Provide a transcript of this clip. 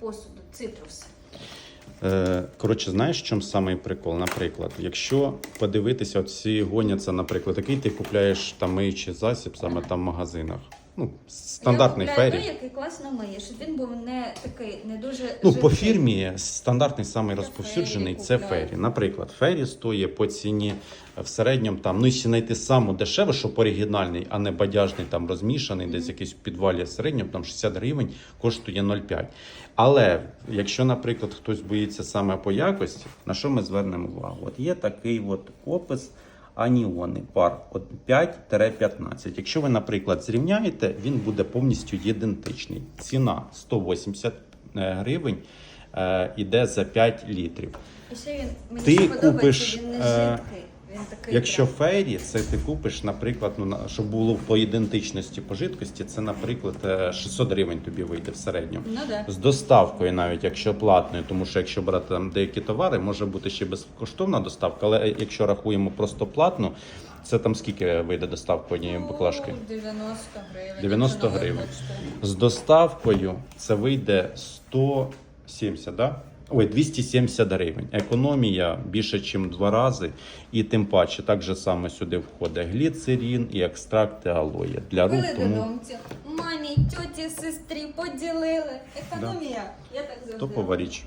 посуду, цитруси. Е, Коротше, знаєш, в чому самий прикол? Наприклад, якщо подивитися, от всі гоняться, наприклад, який ти купляєш там миючий засіб саме там в магазинах. Ну, стандартний Я купляю фері. той, який класно миє, щоб він був не такий, не дуже Ну, по фірмі стандартний самий Це розповсюджений Фері це купляють. фері. Наприклад, фері стоїть по ціні в середньому там, ну і ще знайти саму дешеву, щоб оригінальний, а не бадяжний там розмішаний, десь якийсь в підвалі в середньому, там 60 гривень коштує 0,5. Але якщо, наприклад, хтось боїться саме по якості, на що ми звернемо увагу? От є такий от опис. Аніони пар от 5-15. Якщо ви, наприклад, зрівняєте, він буде повністю ідентичний. Ціна 180 е, гривень е, іде за 5 літрів. І ще він мені Ти подобається, купиш, він не е, жидкий. Такий Якщо прям. фейрі, це ти купиш, наприклад, ну на- щоб було по ідентичності по жидкості, це, наприклад, е, 600 гривень тобі вийде в середньому. Ну да. З доставкою, навіть якщо платною, тому що якщо брати там деякі товари, може бути ще безкоштовна доставка, але якщо рахуємо просто платну, це там скільки вийде доставка однієї баклажки? Ну, 90 гривень. 90 якщо новий гривень. З доставкою це вийде 170, да? Ой, 270 гривень. Економія більше, ніж два рази. І тим паче, так же саме сюди входить гліцерин і екстракти алоє для рук. Купили Тому. Мамі, тьоті, сестрі поділили. Економія. Я так завжди. То річ.